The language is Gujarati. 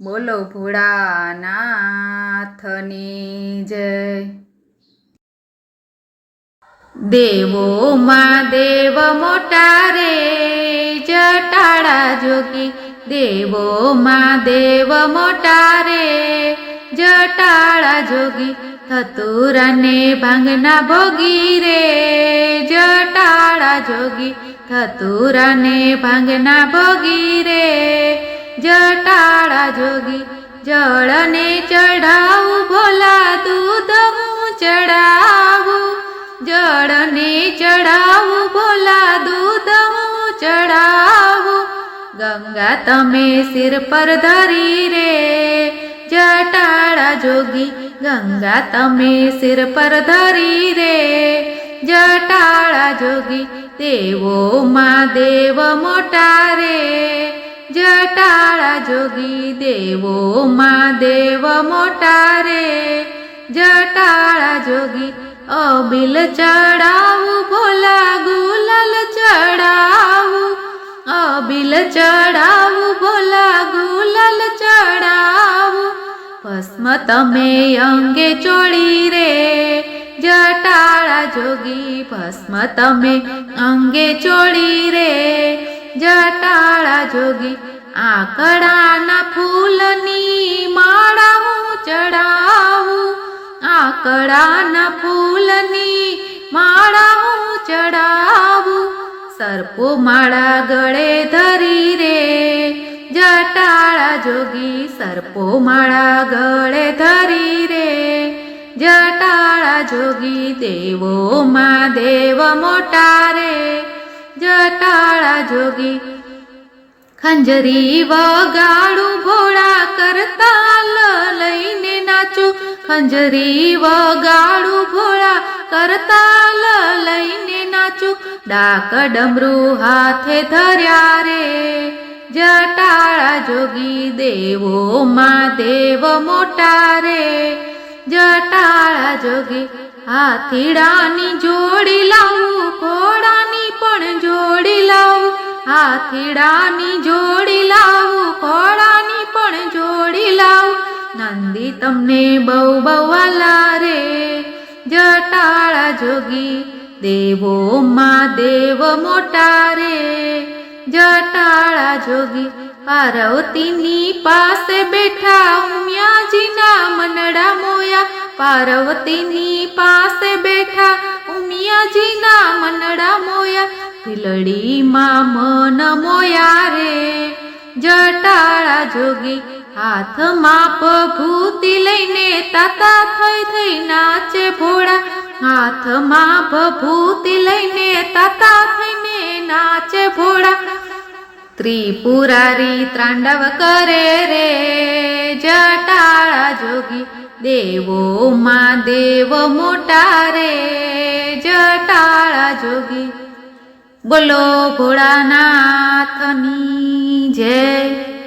બોલો ભોળાનાથની જય. દેવોમાં દેવ મોટા રે, જટાળા જોગી. દેવોમાં દેવ મોટા રે, જટાળા જોગી. થતુરાને ભાંગના ભોગી રે, જટાળા જોગી. થતુરાને ભાંગના ભોગી રે જટાળા જોગી જળને ચઢાવું, ભોલા દૂધ હું ચઢાવું. જળને ચઢાવું, ભોલા દૂધ હું ચઢાવું. ગંગા તમે સિર પર ધરી રે. જટાળા જોગી ગંગા તમે સિર પર ધરી રે. જટાળા જોગી દેવો માં દેવ મોટા રે. જટાળા જોગી દેવો માં દેવ મોટા રે. જટાળા જોગી અબિલ ચડાવું ભોલા ગુલાલ ચડાવું. અબિલ ચડાવું ભોલા ગુલાલ ચડાવું. ભસ્મ તમે અંગે ચોળી રે. જટાળા જોગી ભસ્મ તમે અંગે ચોળી રે. જટાળા જોગી આકડાના ફૂલની માળા હું ચડાવું. આકડાના ફૂલની માળા હું ચડાવું. સર્પો માળા ગળે ધરી રે, જટાળા જોગી સર્પો માળા ગળે ધરી રે, જટાળા જોગી દેવો માં દેવ મોટા રે, જટાળા જોગી ખંજરી વગાડું ભોળા કરતાલ લઈને નાચું. ખંજરી વગાડું ભોળા કરતાલ લઈને નાચું. ડાક ડમરું હાથે ધર્યા રે. જટાળા જોગી દેવો માં દેવ મોટા રે. જટાળા જોગી હાથીડાની જોડી લાવું. લાવું હાથીડાની જોડી લાવું ઘોડાની પણ જોડી લાવું. નંદી તમને બહુ બહુ વાલા રે. જટાળા જોગી, દેવો માં દેવ મોટા રે. જટાળા જોગી, પાર્વતીની પાસે બેઠા ઉમિયાજીના મનડા મોયા. પાર્વતીની પાસે બેઠા ઉમિયાજીના મનડા મોયા. ફિલડીમાં મન મોયા રે. જટાળા જોગી હાથમાં પભૂતિ લઈને તાતા થઈ થઈ નાચે ભોળા. હાથમાં પભૂતિ લઈને તાતા થઈને નાચે ભોળા. ત્રિપુરારી ત્રાંડવ કરે રે. જટાળા જોગી દેવો માં દેવ મોટા રે. જટાળા જોગી બોલો ભોળાનાથની જય.